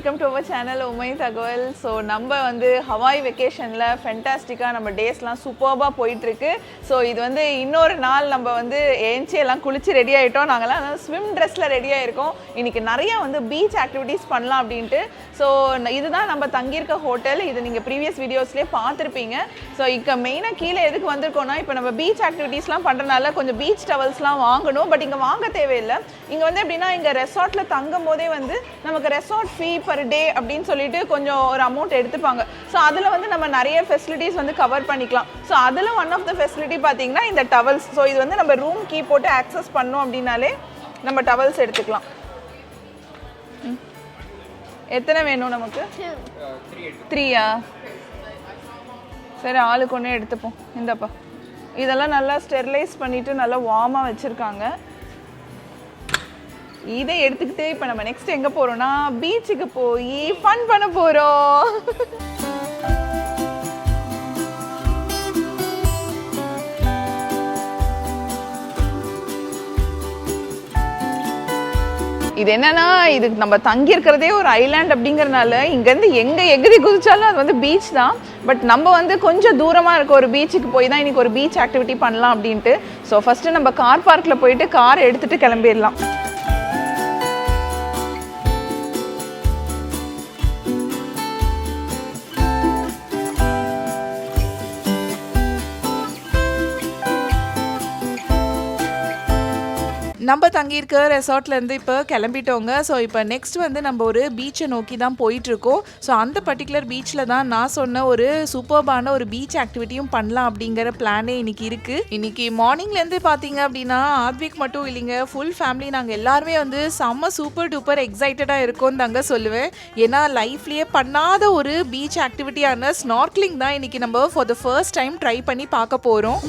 Welcome to our channel உமை தகவல் so நம்ம வந்து ஹவாய் வெக்கேஷனில் ஃபென்டாஸ்டிக்காக நம்ம டேஸ்லாம் சூப்பர்பாக போயிட்டுருக்கு. ஸோ இது வந்து இன்னொரு நாள் நம்ம வந்து ஏஞ்சி எல்லாம் குளித்து ரெடி ஆகிட்டோம் நாங்கள்லாம் ஸ்விம் ட்ரெஸ்ஸில் ரெடி ஆகிருக்கோம் இன்னைக்கு நிறைய வந்து பீச் ஆக்டிவிட்டீஸ் பண்ணலாம் அப்படின்ட்டு. ஸோ இதுதான் நம்ம தங்கியிருக்க ஹோட்டல் இது நீங்கள் ப்ரீவியஸ் வீடியோஸ்லேயே பார்த்துருப்பீங்க. ஸோ இங்கே மெயினாக கீழே எதுக்கு வந்திருக்கோம்னா இப்போ நம்ம பீச் ஆக்டிவிட்டீஸ்லாம் பண்ணுறனால கொஞ்சம் பீச் டவல்ஸ்லாம் வாங்கணும். பட் இங்கே வாங்க தேவையில்லை. இங்கே வந்து எப்படின்னா இங்கே ரெசார்ட்டில் தங்கும் போதே வந்து நமக்கு ரெசார்ட் ஃபீ பர் டே அப்படின்னு சொல்லிட்டு கொஞ்சம் ஒரு அமௌண்ட் எடுத்துப்பாங்க. ஸோ அதில் வந்து நம்ம நிறைய ஃபெசிலிட்டிஸ் வந்து கவர் பண்ணிக்கலாம். ஸோ அதில் ஒன் ஆஃப் த ஃபெசிலிட்டி பார்த்தீங்கன்னா இந்த டவல்ஸ் ஸோ இது வந்து நம்ம ரூம் கீ போட்டு ஆக்சஸ் பண்ணோம் அப்படின்னாலே நம்ம டவல்ஸ் எடுத்துக்கலாம். எத்தனை வேணும் நமக்கு? த்ரீயா சரி ஆளுக்கு ஒன்றே எடுத்துப்போம். இந்தப்பா. இதெல்லாம் நல்லா ஸ்டெர்லைஸ் பண்ணிவிட்டு நல்லா வார்மாக வச்சுருக்காங்க. இதை எடுத்துக்கிட்டே இப்போ நம்ம நெக்ஸ்ட் எங்கே போகிறோம்னா பீச்சுக்கு போய் ஃபன் பண்ண போகிறோம் இது என்னன்னா இது நம்ம தங்கி இருக்கிறதே ஒரு ஐலாண்ட் அப்படிங்கறனால இங்கேருந்து எங்கே எகிரி குதிச்சாலும் அது வந்து பீச் தான். பட் நம்ம வந்து கொஞ்சம் தூரமாக இருக்க ஒரு பீச்சுக்கு போய் தான் இன்னைக்கு ஒரு பீச் ஆக்டிவிட்டி பண்ணலாம் அப்படின்ட்டு. ஸோ ஃபஸ்ட்டு நம்ம கார் பார்க்கில் போயிட்டு கார் எடுத்துகிட்டு கிளம்பிடலாம். நம்ம தங்கியிருக்க ரெசார்ட்லேருந்து இப்போ கிளம்பிட்டோங்க. ஸோ இப்போ நெக்ஸ்ட் வந்து நம்ம ஒரு பீச்சை நோக்கி தான் போயிட்டுருக்கோம். ஸோ அந்த பர்டிகுலர் பீச்சில் தான் நான் சொன்ன ஒரு சூப்பர்பான ஒரு பீச் ஆக்டிவிட்டியும் பண்ணலாம் அப்படிங்கிற பிளானே இன்னைக்கு இருக்குது இன்னைக்கு மார்னிங்லேருந்து பார்த்தீங்க அப்படின்னா ஆத்விக் மட்டும் இல்லைங்க ஃபுல் ஃபேமிலி நாங்கள் எல்லாருமே வந்து செம்ம சூப்பர் டூப்பர் எக்ஸைட்டடாக இருக்கோம் தாங்க சொல்லுவேன். ஏன்னா லைஃப்லேயே பண்ணாத ஒரு பீச் ஆக்டிவிட்டியான ஸ்னார்க்லிங் தான் இன்னைக்கு நம்ம for the first time try பண்ணி பார்க்க போகிறோம்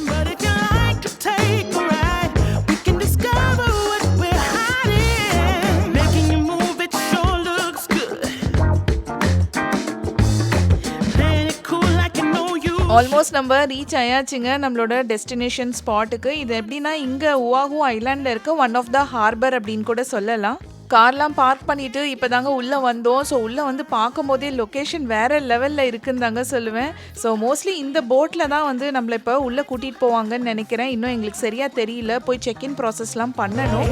ஆல்மோஸ்ட் நம்ம ரீச் ஆயாச்சுங்க நம்மளோட டெஸ்டினேஷன் ஸ்பாட்டுக்கு இது எப்படின்னா இங்கே உவாகோ ஐலாண்டில் இருக்க ஒன் ஆஃப் த ஹார்பர் அப்படின்னு கூட சொல்லலாம். கார்லாம் பார்க் பண்ணிட்டு இப்போ தாங்க உள்ளே வந்தோம். ஸோ உள்ளே வந்து பார்க்கும்போதே லொக்கேஷன் வேறு லெவலில் இருக்குன்னு தாங்க சொல்லுவேன். ஸோ மோஸ்ட்லி இந்த போட்டில் தான் வந்து நம்மளை இப்போ உள்ளே கூட்டிகிட்டு போவாங்கன்னு நினைக்கிறேன். இன்னும் எங்களுக்கு சரியாக தெரியல. போய் செக்இன் ப்ராசஸ்லாம் பண்ணணும்.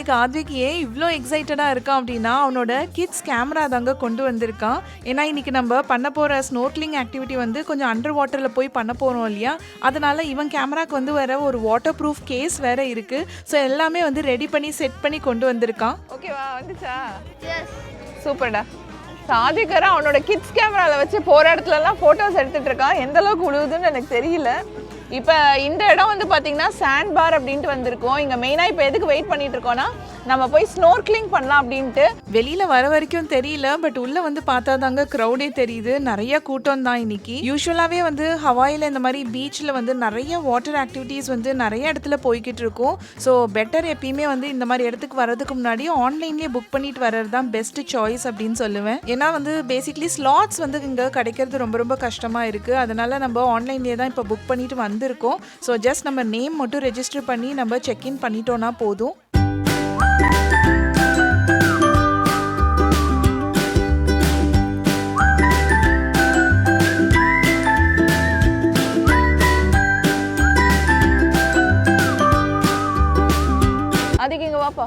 இன்னைக்கு ஆத்விக் ஏன் இவ்வளோ எக்ஸைட்டடாக இருக்கான் அப்படின்னா அவனோட கிட்ஸ் கேமரா தாங்க கொண்டு வந்திருக்கான். ஏன்னா இன்னைக்கு நம்ம பண்ண போகிற ஸ்னோர்க்லிங் ஆக்டிவிட்டி வந்து கொஞ்சம் அண்டர் வாட்டரில் போய் பண்ண போகிறோம் இல்லையா? அதனால இவன் கேமராக்கு வந்து வேற ஒரு வாட்டர் ப்ரூஃப் கேஸ் வேற இருக்கு. ஸோ எல்லாமே வந்து ரெடி பண்ணி செட் பண்ணி கொண்டு வந்திருக்கான். ஓகேவா வந்துச்சா? சூப்பர்டா. சாதிகரா அவனோட கிட்ஸ் கேமராவில் வச்சு போகிற இடத்துலலாம் ஃபோட்டோஸ் எடுத்துட்டு இருக்கான். எந்த அளவுக்கு உழுவுதுன்னு எனக்கு தெரியல. இப்போ இந்த இடம் வந்து பார்த்தீங்கன்னா சாண்ட் பார் அப்படின்ட்டு வந்திருக்கோம். இங்கே மெயினாக இப்போ எதுக்கு வெயிட் பண்ணிட்டு இருக்கோம்னா நம்ம போய் ஸ்னோர்க்லிங் பண்ணலாம் அப்படின்ட்டு. வெளியில் வர வரைக்கும் தெரியல பட் உள்ளே வந்து பார்த்தா தாங்க க்ரௌடே தெரியுது. நிறைய கூட்டம் தான் இன்னைக்கு. யூஸ்வலாகவே வந்து ஹவாயில் இந்த மாதிரி பீச்சில் வந்து நிறைய வாட்டர் ஆக்டிவிட்டீஸ் வந்து நிறைய இடத்துல போய்கிட்டு இருக்கும். ஸோ பெட்டர் எப்பயுமே வந்து இந்த மாதிரி இடத்துக்கு வரதுக்கு முன்னாடி ஆன்லைன்லேயே புக் பண்ணிட்டு வர்றது தான் பெஸ்ட் சாய்ஸ் அப்படின்னு சொல்லுவேன். ஏன்னா வந்து பேசிக்லி ஸ்லாட்ஸ் வந்து இங்கே கிடைக்கிறது ரொம்ப ரொம்ப கஷ்டமாக இருக்குது அதனால நம்ம ஆன்லைன்லேயே தான் இப்போ புக் பண்ணிட்டு வந்து வந்திருக்கோம். ஸோ ஜஸ்ட் நம்ம நேம் மட்டும் ரெஜிஸ்டர் பண்ணி நம்ம செக்இன் பண்ணிட்டோம்னா போதும். அதுக்கு இங்கே வாப்பா.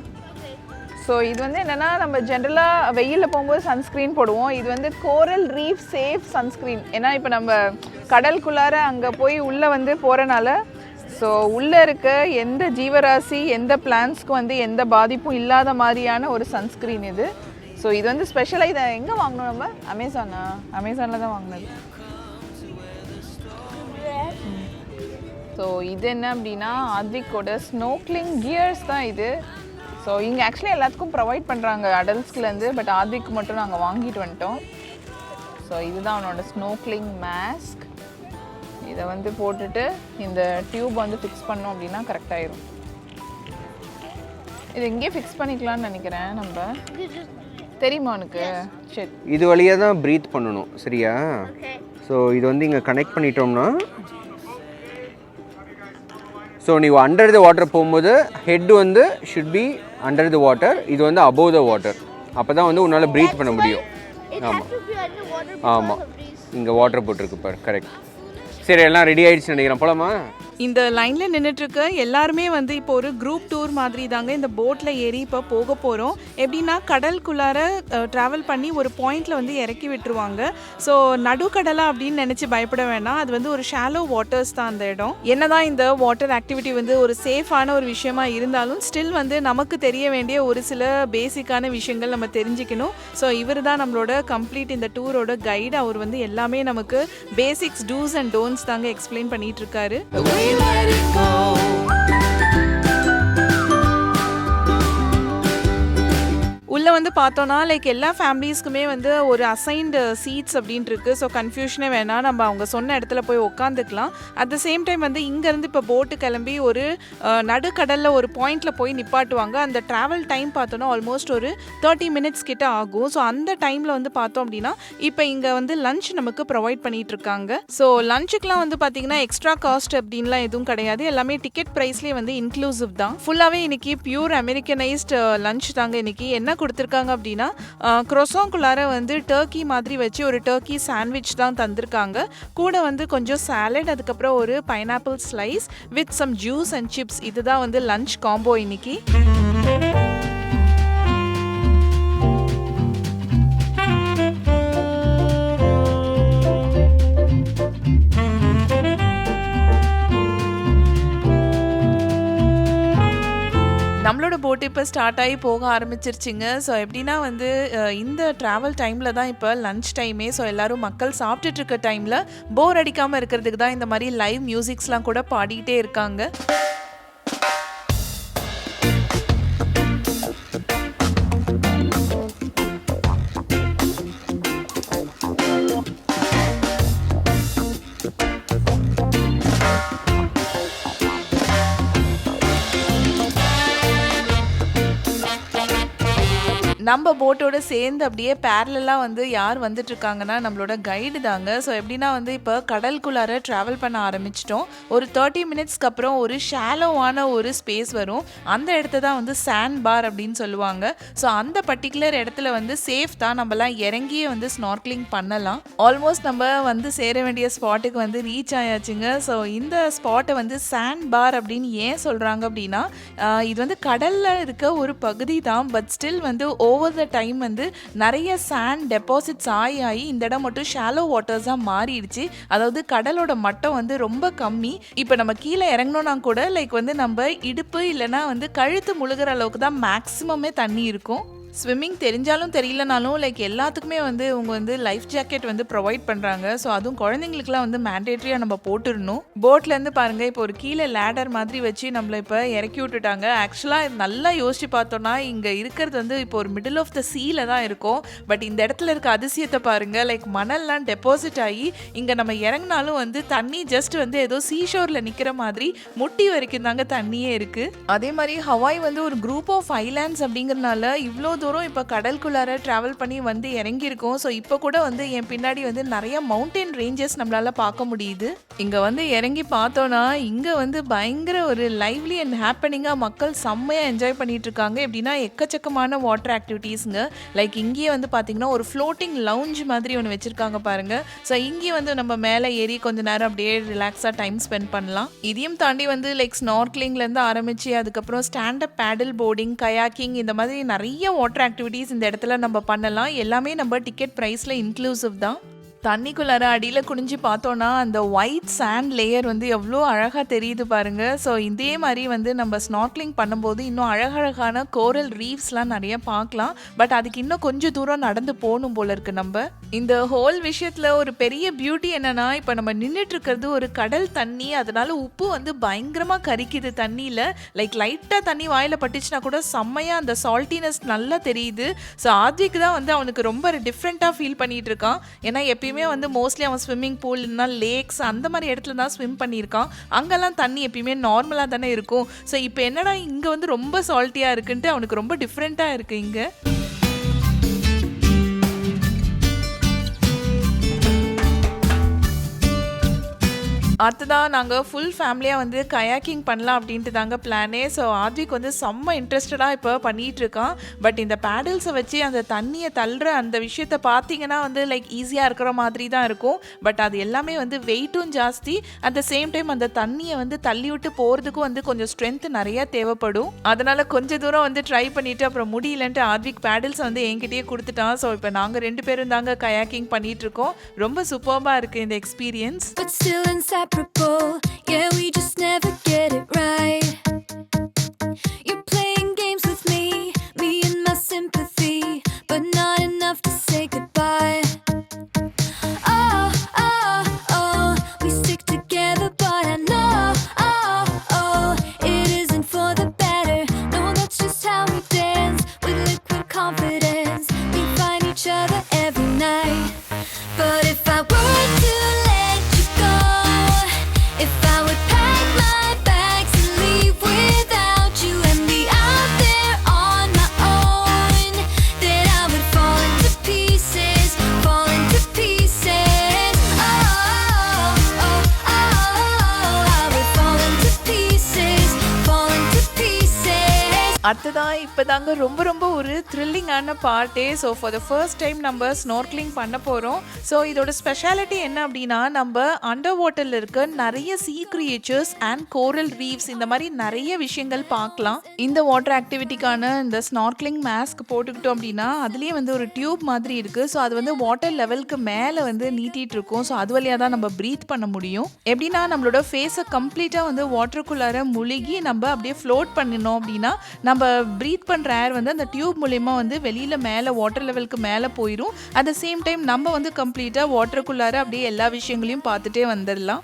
ஸோ இது வந்து என்னென்னா நம்ம ஜென்ரலாக வெயிலில் போகும்போது சன்ஸ்க்ரீன் போடுவோம். இது வந்து கோரல் ரீஃப் சேஃப் சன்ஸ்க்ரீன் ஏன்னா இப்போ நம்ம கடலுக்குள்ளார அங்கே போய் உள்ளே வந்து போகிறனால ஸோ உள்ளே இருக்க எந்த ஜீவராசி எந்த பிளான்ஸ்க்கும் வந்து எந்த பாதிப்பும் இல்லாத மாதிரியான ஒரு சன்ஸ்க்ரீன் இது. ஸோ இது வந்து ஸ்பெஷலாக இதை எங்கே வாங்கினோம் நம்ம? அமேசானா அமேசானில் தான் வாங்கினது. ஸோ இது என்ன அப்படின்னா ஆத்விக்கோட ஸ்னோக்லிங் கியர்ஸ் தான் இது. ஸோ இங்கே ஆக்சுவலி எல்லாத்துக்கும் ப்ரொவைட் பண்ணுறாங்க அடல்ட்ஸ்க்குலேருந்து பட் ஆத்விக்கு மட்டும் நாங்கள் வாங்கிட்டு வந்துட்டோம். ஸோ இதுதான் அவனோட ஸ்னோக்லிங் மாஸ்க் இதை வந்து போட்டுட்டு இந்த டியூப் வந்து ஃபிக்ஸ் பண்ணோம் அப்படின்னா கரெக்ட் ஆயிரும். இது இங்கேயே ஃபிக்ஸ் பண்ணிக்கலாம்னு நினைக்கிறேன் நம்ம. தெரியுமா உனக்கு? சரி. இது வழியாக தான் ப்ரீத் பண்ணணும் சரியா? ஸோ இது வந்து இங்கே கனெக்ட் பண்ணிட்டோம்னா ஸோ நீ அண்டர் த வாட்டர் போகும்போது ஹெட் வந்து should be under the water இது வந்து அபோவ் த வாட்டர் அப்போ தான் வந்து உன்னால் ப்ரீத் பண்ண முடியும். ஆமாம் ஆமாம். இங்கே வாட்டர் போட்டிருக்கு பாரு கரெக்ட் சரி எல்லாம் ரெடி ஆயிடுச்சு நினைக்கிறேன். போலாமா? இந்த லைனில் நின்றுட்டுருக்க எல்லாருமே வந்து இப்போ ஒரு குரூப் டூர் மாதிரி தாங்க இந்த போட்டில் ஏறி இப்போ போக போகிறோம் எப்படின்னா கடலுக்குள்ளார ட்ராவல் பண்ணி ஒரு பாயிண்டில் வந்து இறக்கி விட்டுருவாங்க. ஸோ நடுக்கடலா அப்படின்னு நினச்சி பயப்பட வேணாம். அது வந்து ஒரு ஷாலோ வாட்டர்ஸ் தான் அந்த இடம். என்னதான் இந்த வாட்டர் ஆக்டிவிட்டி வந்து ஒரு சேஃபான ஒரு விஷயமா இருந்தாலும் ஸ்டில் வந்து நமக்கு தெரிய வேண்டிய ஒரு சில பேசிக்கான விஷயங்கள் நம்ம தெரிஞ்சுக்கணும். ஸோ இவர் தான் நம்மளோட கம்ப்ளீட் இந்த டூரோட கைடு அவர் வந்து எல்லாமே நமக்கு பேசிக்ஸ் டூஸ் அண்ட் டோன்ஸ் தாங்க எக்ஸ்பிளைன் பண்ணிட்டு let it go. வந்து பார்த்தோன்னா லைக் எல்லா ஃபேமிலிஸ்க்குமே வந்து ஒரு அசைன்டு சீட்ஸ் அப்படின்ட்டு இருக்குது ஸோ கன்ஃபியூஷனே வேணாம் நம்ம அவங்க சொன்ன இடத்துல போய் உட்காந்துக்கலாம் அட் த சேம் டைம் வந்து இங்கேருந்து இப்போ போட்டு கிளம்பி ஒரு நடுக்கடலில் ஒரு பாயிண்ட்டில் போய் நிப்பாட்டுவாங்க. அந்த ட்ராவல் டைம் பார்த்தோன்னா ஆல்மோஸ்ட் ஒரு தேர்ட்டி மினிட்ஸ் கிட்ட ஆகும். ஸோ அந்த டைமில் வந்து பார்த்தோம் அப்படின்னா இப்போ இங்கே வந்து லஞ்ச் நமக்கு ப்ரொவைட் பண்ணிட்டு இருக்காங்க ஸோ லஞ்சுக்கெலாம் வந்து பார்த்தீங்கன்னா எக்ஸ்ட்ரா காஸ்ட் அப்படின்லாம் எதுவும் கிடையாது. எல்லாமே டிக்கெட் ப்ரைஸ்லேயே வந்து இன்க்ளூசிவ் தான். ஃபுல்லாகவே இன்னைக்கு பியூர் அமெரிக்கனைஸ்ட் லஞ்ச் தாங்க இன்னைக்கு. என்ன கொடுத்துருக்காங்க அப்படின்னா க்ரொசோங்குள்ளார வந்து டர்க்கி மாதிரி வச்சு ஒரு டர்க்கி சாண்ட்விச் தான் தந்திருக்காங்க. கூட வந்து கொஞ்சம் சாலட் அதுக்கப்புறம் ஒரு pineapple slice with some juice and chips இதுதான் வந்து லஞ்ச் காம்போ இன்னைக்கு. நம்மளோட போட் இப்போ ஸ்டார்ட் ஆகி போக ஆரம்பிச்சிருச்சிங்க. ஸோ எப்படின்னா வந்து இந்த ட்ராவல் டைமில் தான் இப்போ லஞ்ச் டைமே ஸோ எல்லாரும் மக்கள் சாப்பிட்டுட்டு இருக்க டைமில் போர் அடிக்காமல் இருக்கிறதுக்கு தான் இந்த மாதிரி லைவ் மியூசிக்ஸ்லாம் கூட பாடிக்கிட்டே இருக்காங்க. நம்ம போட்டோட சேர்ந்து அப்படியே பேரலாக வந்து யார் வந்துட்டுருக்காங்கன்னா நம்மளோட கைடு தாங்க. ஸோ எப்படின்னா வந்து இப்போ கடலுக்குள்ளார ட்ராவல் பண்ண ஆரம்பிச்சிட்டோம். ஒரு தேர்ட்டி மினிட்ஸ்க்கு அப்புறம் ஒரு ஷாலோவான ஒரு ஸ்பேஸ் வரும். அந்த இடத்த தான் வந்து சாண்ட் பார் அப்படின்னு சொல்லுவாங்க. ஸோ அந்த பர்டிகுலர் இடத்துல வந்து சேஃப் தான். நம்மலாம் இறங்கியே வந்து ஸ்னார்க்லிங் பண்ணலாம். ஆல்மோஸ்ட் நம்ம வந்து சேர வேண்டிய ஸ்பாட்டுக்கு வந்து ரீச் ஆயாச்சுங்க. ஸோ இந்த ஸ்பாட்டை வந்து சாண்ட் பார் அப்படின்னு ஏன் சொல்கிறாங்க அப்படின்னா இது வந்து கடலில் இருக்க ஒரு பகுதி தான். பட் ஸ்டில் வந்து ஓ ஓவர் த டைம் வந்து நிறைய சாண்ட் டெபாசிட்ஸ் ஆகி ஆகி இந்த இடம் மட்டும் ஷாலோ வாட்டர்ஸாக மாறிடுச்சு. அதாவது கடலோட மட்டம் வந்து ரொம்ப கம்மி. இப்போ நம்ம கீழே இறங்கணும்னா கூட லைக் வந்து நம்ம இடுப்பு இல்லைன்னா வந்து கழுத்து முழுகிற அளவுக்கு தான் மேக்ஸிமமே தண்ணி இருக்கும். ஸ்விம்மிங் தெரிஞ்சாலும் தெரியலனாலும் லைக் எல்லாத்துக்குமே வந்து இவங்க வந்து லைஃப் ஜாக்கெட் வந்து ப்ரொவைட் பண்ணுறாங்க ஸோ அதுவும் குழந்தைங்களுக்குலாம் வந்து மேண்டேட்ரியாக நம்ம போட்டுடணும். போட்லேருந்து பாருங்கள் இப்போ ஒரு கீழே லேடர் மாதிரி வச்சு நம்மளை இப்போ இறக்கி விட்டுட்டாங்க. ஆக்சுவலாக நல்லா யோசிச்சு பார்த்தோன்னா இங்கே இருக்கிறது வந்து இப்போ ஒரு மிடில் ஆஃப் த சீல தான் இருக்கும். பட் இந்த இடத்துல இருக்க அதிசயத்தை பாருங்கள் லைக் மணல்லாம் டெபாசிட் ஆகி இங்கே நம்ம இறங்கினாலும் வந்து தண்ணி ஜஸ்ட் வந்து ஏதோ சீஷோரில் நிற்கிற மாதிரி முட்டி வரைக்கும் தாங்க தண்ணியே இருக்குது அதே மாதிரி ஹவாய் வந்து ஒரு குரூப் ஆஃப் ஐலாண்ட்ஸ் அப்படிங்கிறனால இவ்வளோ தூரம் இப்போ கடலுக்குள்ளார ட்ராவல் பண்ணி வந்து இறங்கியிருக்கோம். ஸோ இப்போ கூட வந்து என் பின்னாடி வந்து நிறைய மவுண்டன் ரேஞ்சஸ் நம்மளால் பார்க்க முடியுது. இங்கே வந்து இறங்கி பார்த்தோன்னா இங்கே வந்து பயங்கர ஒரு லைவ்லி அண்ட் ஹாப்பனிங்காக மக்கள் செம்மையாக என்ஜாய் பண்ணிட்டு இருக்காங்க எப்படின்னா எக்கச்சக்கமான வாட்டர் ஆக்டிவிட்டீஸுங்க லைக் இங்கேயே வந்து பார்த்தீங்கன்னா ஒரு ஃப்ளோட்டிங் லவுஞ்ச் மாதிரி ஒன்று வச்சுருக்காங்க பாருங்க. ஸோ இங்கேயே வந்து நம்ம மேலே ஏறி கொஞ்ச நேரம் அப்படியே ரிலாக்ஸாக டைம் ஸ்பெண்ட் பண்ணலாம். இதையும் தாண்டி வந்து லைக் ஸ்னார்க்லிங்லேருந்து ஆரம்பித்து அதுக்கப்புறம் ஸ்டாண்டப் பேடில் போர்டிங் கயாக்கிங் இந்த மாதிரி நிறைய வாட்டர் ஆக்டிவிட்டீஸ் இந்த இடத்துல நம்ம பண்ணலாம். எல்லாமே நம்ம டிக்கெட் ப்ரைஸில் இன்க்ளூசிவ் தான். தண்ணிக்குள்ளார அடியில் குனிஞ்சு பார்த்தோன்னா அந்த ஒயிட் சாண்ட் லேயர் வந்து எவ்வளோ அழகாக தெரியுது பாருங்க. ஸோ இதே மாதிரி வந்து நம்ம ஸ்நார்க்லிங் பண்ணும்போது இன்னும் அழகழகான கோரல் ரீஃப்ஸ்லாம் நிறைய பார்க்கலாம். பட் அதுக்கு இன்னும் கொஞ்சம் தூரம் நடந்து போகணும் போல இருக்கு நம்ம. இந்த ஹோல் விஷயத்தில் ஒரு பெரிய பியூட்டி என்னன்னா இப்போ நம்ம நின்றுட்டு இருக்கிறது ஒரு கடல் தண்ணி. அதனால உப்பு வந்து பயங்கரமாக கரிக்குது தண்ணியில். லைக் லைட்டாக தண்ணி வாயில் பட்டுச்சுன்னா கூட செம்மையாக அந்த சால்ட்டினஸ் நல்லா தெரியுது. ஸோ ஆத்விக் தான் வந்து அவனுக்கு ரொம்ப டிஃப்ரெண்ட்டாக ஃபீல் பண்ணிட்டு இருக்கான். ஏன்னா எப்பயும் வந்து மோஸ்ட்லி அவன் ஸ்விம்மிங் பூல் இல்லைனா லேக்ஸ் அந்த மாதிரி இடத்துல தான் ஸ்விம் பண்ணியிருக்கான். அங்கெல்லாம் தண்ணி எப்பயுமே நார்மலாக தானே இருக்கும். ஸோ இப்போ என்னடா இங்கே வந்து ரொம்ப சால்ட்டியாக இருக்குன்ட்டு அவனுக்கு ரொம்ப டிஃப்ரெண்ட்டாக இருக்குது இங்கே. அடுத்ததான் நாங்கள் ஃபுல் ஃபேமிலியாக வந்து கயாக்கிங் பண்ணலாம் அப்படின்ட்டு தாங்க பிளானே ஸோ ஆத்விக் வந்து செம்ம இன்ட்ரெஸ்டடாக இப்போ பண்ணிகிட்ருக்கான் இருக்கான். பட் இந்த பேடல்ஸை வச்சு அந்த தண்ணியை தள்ளுற அந்த விஷயத்தை பார்த்தீங்கன்னா வந்து லைக் ஈஸியாக இருக்கிற மாதிரி தான் இருக்கும். பட் அது எல்லாமே வந்து வெயிட்டும் ஜாஸ்தி. அட் த சேம் டைம் அந்த தண்ணியை வந்து தள்ளி விட்டு போகிறதுக்கும் வந்து கொஞ்சம் ஸ்ட்ரென்த் நிறையா தேவைப்படும். அதனால் கொஞ்ச தூரம் வந்து ட்ரை பண்ணிவிட்டு அப்புறம் முடியலன்ட்டு ஆத்விக் பேடல்ஸ் வந்து என்கிட்டயே கொடுத்துட்டான். ஸோ இப்போ நாங்கள் ரெண்டு பேரும் தாங்க கயாக்கிங் பண்ணிகிட்ருக்கோம் ரொம்ப சூப்பர்பாக இருக்குது இந்த experience inseparable. Yeah, we just never get it right. அதுதான் இப்போ தாங்க ரொம்ப ரொம்ப ஒரு த்ரில்லிங்கான பார்ட்டே so for the first time நம்ம ஸ்னோர்க்லிங் பண்ண போகிறோம் ஸோ இதோட ஸ்பெஷாலிட்டி என்ன அப்படின்னா நம்ம அண்டர் வாட்டரில் இருக்க நிறைய சீ கிரியேச்சர்ஸ் அண்ட் கோரல் ரீவ்ஸ் இந்த மாதிரி நிறைய விஷயங்கள் பார்க்கலாம். இந்த வாட்டர் ஆக்டிவிட்டிக்கான இந்த ஸ்னார்க்லிங் மாஸ்க் போட்டுக்கிட்டோம் அப்படின்னா அதுலேயே வந்து ஒரு டியூப் மாதிரி இருக்குது ஸோ அது வந்து வாட்டர் லெவலுக்கு மேலே வந்து நீட்டிகிட்டு இருக்கும். ஸோ அது வழியாக தான் நம்ம ப்ரீத் பண்ண முடியும். எப்படின்னா நம்மளோட ஃபேஸை கம்ப்ளீட்டாக வந்து வாட்டருக்குள்ளார முழுகி நம்ம அப்படியே ஃப்ளோட் பண்ணினோம் அப்படின்னா நம்ம ப்ரீத் பண்ணுற ஏர் வந்து அந்த டியூப் மூலிமா வந்து வெளியில் மேலே வாட்டர் லெவலுக்கு மேலே போயிடும் அட் த சேம் டைம் நம்ம வந்து கம்ப்ளீட்டாக வாட்டருக்குள்ளார அப்படியே எல்லா விஷயங்களையும் பார்த்துட்டே வந்துடலாம்.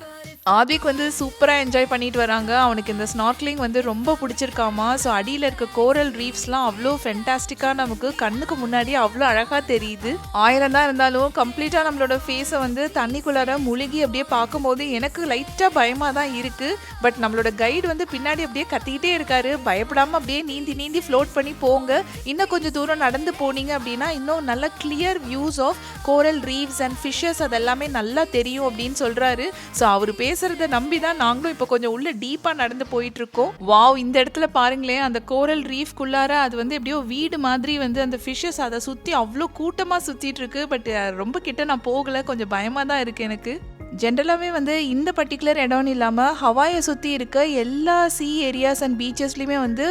ஆத்விக் வந்து சூப்பராக என்ஜாய் பண்ணிட்டு வராங்க. அவனுக்கு இந்த ஸ்நார்க்லிங் வந்து ரொம்ப பிடிச்சிருக்காமா. ஸோ அடியில் இருக்க கோரல் ரீஃப்ஸ்லாம் அவ்வளோ ஃபென்டாஸ்டிக்காக நமக்கு கண்ணுக்கு முன்னாடி அவ்வளோ அழகாக தெரியுது. ஆயிரம் தான் இருந்தாலும் கம்ப்ளீட்டாக நம்மளோட ஃபேஸை வந்து தண்ணிக்குள்ளார முழுகி அப்படியே பார்க்கும்போது எனக்கு லைட்டாக பயமாக தான் இருக்குது பட் நம்மளோட கைடு வந்து பின்னாடி அப்படியே கத்திக்கிட்டே இருக்காரு. பயப்படாமல் அப்படியே நீந்தி நீந்தி ஃப்ளோட் பண்ணி போங்க. இன்னும் கொஞ்சம் தூரம் நடந்து போனீங்க அப்படின்னா இன்னும் நல்ல clear views of coral reefs and fishes அதெல்லாமே நல்லா தெரியும் அப்படின்னு சொல்கிறாரு ஸோ அவர் பேசுறத நம்பி தான் நாங்களும் இப்போ கொஞ்சம் உள்ள டீப்பாக நடந்து போயிட்டு இருக்கோம் வாவ் இந்த இடத்துல பாருங்களேன் அந்த கோரல் ரீஃப்குள்ளார அது வந்து எப்படியோ வீடு மாதிரி வந்து அந்த ஃபிஷ்ஷஸ் அதை சுற்றி அவ்வளோ கூட்டமாக சுற்றிட்டு இருக்கு பட் ரொம்ப கிட்ட நான் போகலை கொஞ்சம் பயமாக தான் இருக்கு எனக்கு. ஜென்ரலாகவே வந்து இந்த பர்டிகுலர் இடம்னு இல்லாமல் ஹவாயை சுற்றி இருக்க எல்லா சி ஏரியாஸ் அண்ட் பீச்சஸ்லையுமே வந்து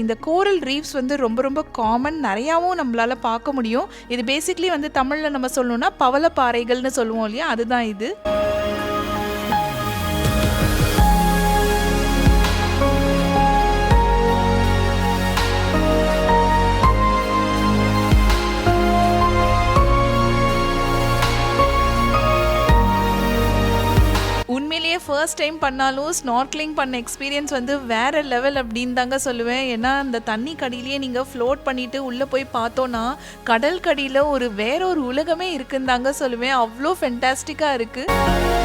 இந்த கோரல் ரீஃப்ஸ் வந்து ரொம்ப ரொம்ப காமன் நிறையாவும் நம்மளால் பார்க்க முடியும். இது பேசிக்லி வந்து தமிழில் நம்ம சொல்லணும்னா பவளப்பாறைகள்னு சொல்லுவோம் இல்லையா? அதுதான் இது. ஃபர்ஸ்ட் டைம் பண்ணாலும் ஸ்னார்க்லிங் பண்ண எக்ஸ்பீரியன்ஸ் வந்து வேறு லெவல் அப்படின்னு தாங்க சொல்லுவேன். ஏன்னா அந்த தண்ணி கடியிலேயே நீங்கள் ஃப்ளோட் பண்ணிட்டு உள்ளே போய் பார்த்தோன்னா கடல் கடியில் ஒரு வேற ஒரு உலகமே இருக்குன்னு தாங்க சொல்லுவேன். அவ்வளோ ஃபென்டாஸ்டிக்காக இருக்குது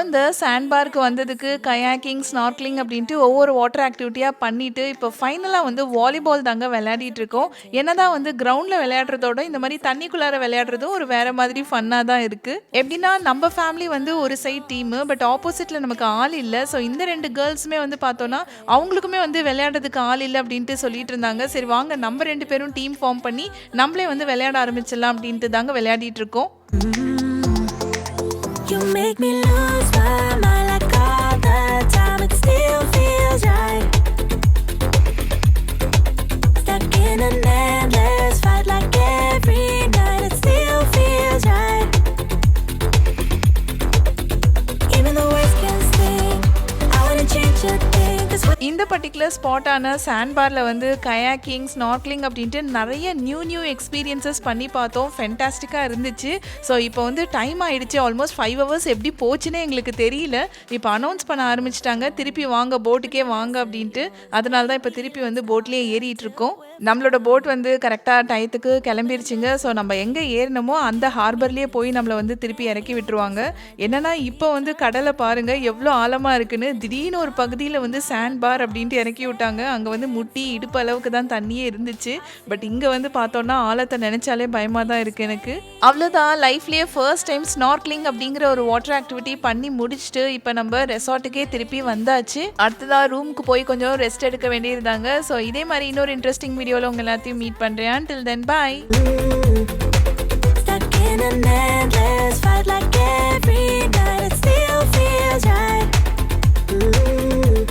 இந்த சாண்ட் பார்க்கு வந்ததுக்கு கயாக்கிங் ஸ்னார்க்லிங் அப்படின்ட்டு ஒவ்வொரு வாட்டர் ஆக்டிவிட்டியாக பண்ணிட்டு இப்போ ஃபைனலாக வந்து வாலிபால் தாங்க விளையாடிட்டு இருக்கோம். என்னதான் வந்து கிரவுண்டில் விளையாடுறதோட இந்த மாதிரி தண்ணிக்குள்ளார விளையாடுறதும் ஒரு வேற மாதிரி ஃபன்னாக தான் இருக்குது எப்படின்னா நம்ம ஃபேமிலி வந்து ஒரு சைட் டீமு பட் ஆப்போசிட்டில் நமக்கு ஆள் இல்லை. ஸோ இந்த ரெண்டு கேர்ள்ஸுமே வந்து பார்த்தோன்னா அவங்களுக்குமே வந்து விளையாடுறதுக்கு ஆள் இல்லை அப்படின்ட்டு சொல்லிட்டு இருந்தாங்க. சரி வாங்க நம்ம ரெண்டு பேரும் டீம் ஃபார்ம் பண்ணி நம்மளே வந்து விளையாட ஆரம்பிச்சிடலாம் அப்படின்ட்டு தாங்க விளையாடிட்டு இருக்கோம். You make me lose my mind இந்த பர்டிகுலர் ஸ்பாட்டான சாண்ட் பார்ல வந்து கயாக்கிங் ஸ்நார்க்லிங் அப்படின்ட்டு நிறைய நியூ நியூ எக்ஸ்பீரியன்சஸ் பண்ணி பார்த்தோம். ஃபென்டாஸ்டிக்காக இருந்துச்சு. ஸோ இப்போ வந்து டைம் ஆயிடுச்சு. ஆல்மோஸ்ட் ஃபைவ் ஹவர்ஸ் எப்படி போச்சுன்னே எங்களுக்கு தெரியல. இப்போ அனௌன்ஸ் பண்ண ஆரம்பிச்சிட்டாங்க. திருப்பி வாங்க போட்டுக்கே வாங்க அப்படின்ட்டு. அதனால தான் இப்போ திருப்பி வந்து போட்லேயே ஏறிட்டு இருக்கோம். நம்மளோட போட் வந்து கரெக்டாக டயத்துக்கு கிளம்பிருச்சுங்க. ஸோ நம்ம எங்கே ஏறினமோ அந்த ஹார்பர்லேயே போய் நம்மளை வந்து திருப்பி இறக்கி விட்டுருவாங்க. என்னன்னா இப்போ வந்து கடலை பாருங்கள் எவ்வளோ ஆழமாக இருக்குன்னு. திடீர்னு ஒரு பகுதியில் வந்து சாண்ட் பார் அப்படின்ட்டு இறக்கி விட்டாங்க. அங்கே வந்து முட்டி இடுப்பு அளவுக்கு தான் தண்ணியே இருந்துச்சு. பட் இங்கே வந்து பார்த்தோன்னா ஆழத்தை நினச்சாலே பயமாக தான் இருக்குது எனக்கு. அவ்வளோதான் லைஃப்லேயே ஃபர்ஸ்ட் டைம் ஸ்நார்க்லிங் அப்படிங்கிற ஒரு வாட்டர் ஆக்டிவிட்டி பண்ணி முடிச்சுட்டு இப்போ நம்ம ரெசார்ட்டுக்கே திருப்பி வந்தாச்சு. அடுத்ததாக ரூமுக்கு போய் கொஞ்சம் ரெஸ்ட் எடுக்க வேண்டியிருந்தாங்க. ஸோ இதே மாதிரி இன்னொரு இன்ட்ரெஸ்டிங் வீடியோவில் உங்கள் எல்லாத்தையும் மீட் பண்ணுறேன் till then bye Stuck in an endless fight like every night. It still feels right.